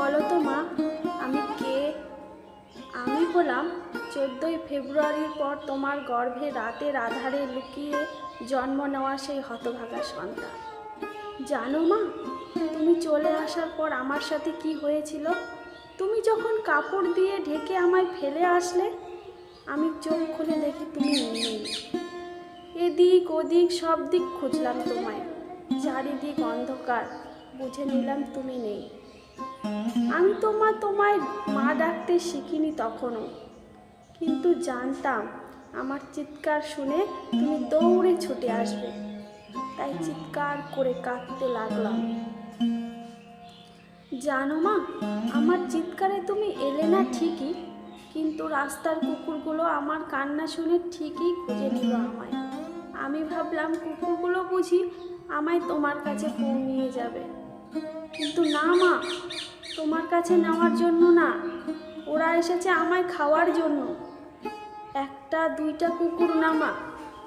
বলো তো মা, আমি কে? আমি হলাম চোদ্দোই ফেব্রুয়ারির পর তোমার গর্ভে রাতের আধারে লুকিয়ে জন্ম নেওয়া সেই হতভাগা সন্তান। জানো মা, তুমি চলে আসার পর আমার সাথে কি হয়েছিল? তুমি যখন কাপড় দিয়ে ঢেকে আমায় ফেলে আসলে, আমি চোখ খুলে দেখি তুমি নেই। এদিক ওদিক সব দিক খুঁজলাম তোমায়, চারিদিক অন্ধকার, বুঝে নিলাম তুমি নেই। আমি তোমার, তোমায় মা ডাকতে শিখিনি তখনও। কিন্তু জানতাম, আমার চিৎকার শুনে তুমি দৌড়ে ছুটে আসবে। তাই চিৎকার করে কাঁদতে লাগলাম। জানো মা, আমার চিৎকারে তুমি এলে না ঠিকই, কিন্তু রাস্তার কুকুরগুলো আমার কান্না শুনে ঠিকই খুঁজে নিল আমায়। আমি ভাবলাম, কুকুরগুলো বুঝি আমায় তোমার কাছে ফোন নিয়ে যাবে। কিন্তু না মা তোমার কাছে নেওয়ার জন্য না, ওরা এসেছে আমায় খাওয়ার জন্য। একটা, দুইটা কুকুর না মা,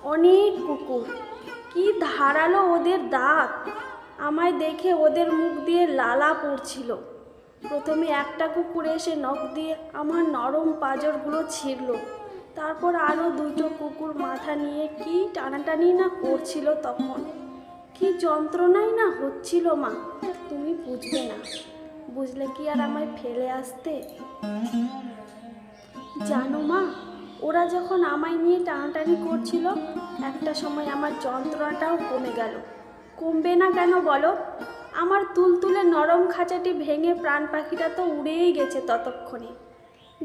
অনেক কুকুর। কি ধারালো ওদের দাঁত। আমায় দেখে ওদের মুখ দিয়ে লালা পড়ছিল। প্রথমে একটা কুকুর এসে নখ দিয়ে আমার নরম পাঁজরগুলো ছিঁড়ল। তারপর আরও দুটো কুকুর মাথা নিয়ে কি টানাটানি না করছিল তখন। কি যন্ত্রণাই না হচ্ছিল মা, তুমি বুঝবে না। বুঝলে কি আর আমায় ফেলে আসতে? জানো মা, ওরা যখন আমায় নিয়ে টানাটানি করছিল, একটা সময় আমার যন্ত্রণাটাও কমে গেল। কমবে না কেন বলো? আমার তুলতুলে নরম খাঁচাটি ভেঙে প্রাণ পাখিটা তো উড়েই গেছে ততক্ষণে।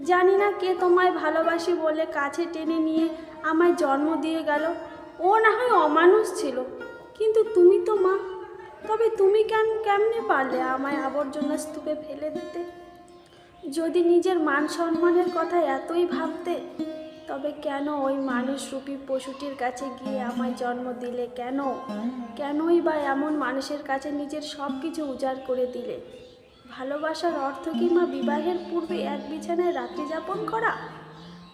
জানি না কে তোমায় ভালোবাসি বলে কাছে টেনে নিয়ে আমায় জন্ম দিয়ে গেল। ও না হয় অমানুষ ছিল। কিন্তু তুমি তো মা তবে তুমি কেন, কেমনে পারলে আমায় আবর্জনা স্তূপে ফেলে দিতে? যদি নিজের মান সম্মানের কথা এতই ভাবতে, তবে কেন ওই মানুষ মানুষরূপী পশুটির কাছে গিয়ে আমায় জন্ম দিলে? কেন? কেনই বা এমন মানুষের কাছে নিজের সব কিছু উজাড় করে দিলে? ভালোবাসার অর্থ কি মা বিবাহের পূর্বে এক বিছানায় রাত্রি যাপন করা?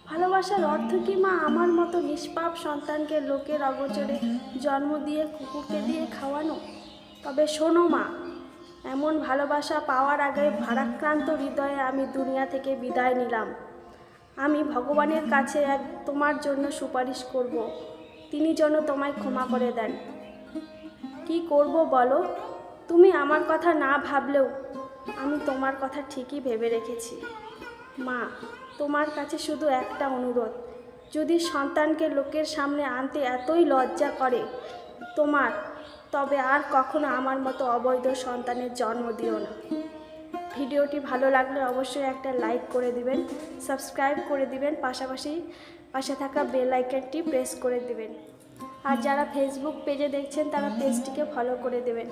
ভালোবাসার অর্থ কি মা আমার মতো নিষ্পাপ সন্তানকে লোকের অগোচরে জন্ম দিয়ে কুকুরকে দিয়ে খাওয়ানো? তবে শোনো মা, এমন ভালোবাসা পাওয়ার আগে ভারাক্রান্ত হৃদয়ে আমি দুনিয়া থেকে বিদায় নিলাম। আমি ভগবানের কাছে এক তোমার জন্য সুপারিশ করব, তিনি যেন তোমায় ক্ষমা করে দেন। কি করব বলো? তুমি আমার কথা না ভাবলেও আমি তোমার কথা ঠিকই ভেবে রেখেছি। মা, তোমার কাছে শুধু একটা অনুরোধ, যদি সন্তানকে লোকের সামনে আনতে এতই লজ্জা করে তোমার তবে আর কখনো আমার মতো অবৈধ সন্তানের জন্ম দিও না। ভিডিওটি ভালো লাগলে অবশ্যই একটা লাইক করে দিবেন সাবস্ক্রাইব করে দিবেন, পাশাপাশি পাশে থাকা বেল আইকনটি প্রেস করে দিবেন। আর যারা ফেসবুক পেজে দেখছেন, তারা পেজটিকে ফলো করে দেবেন।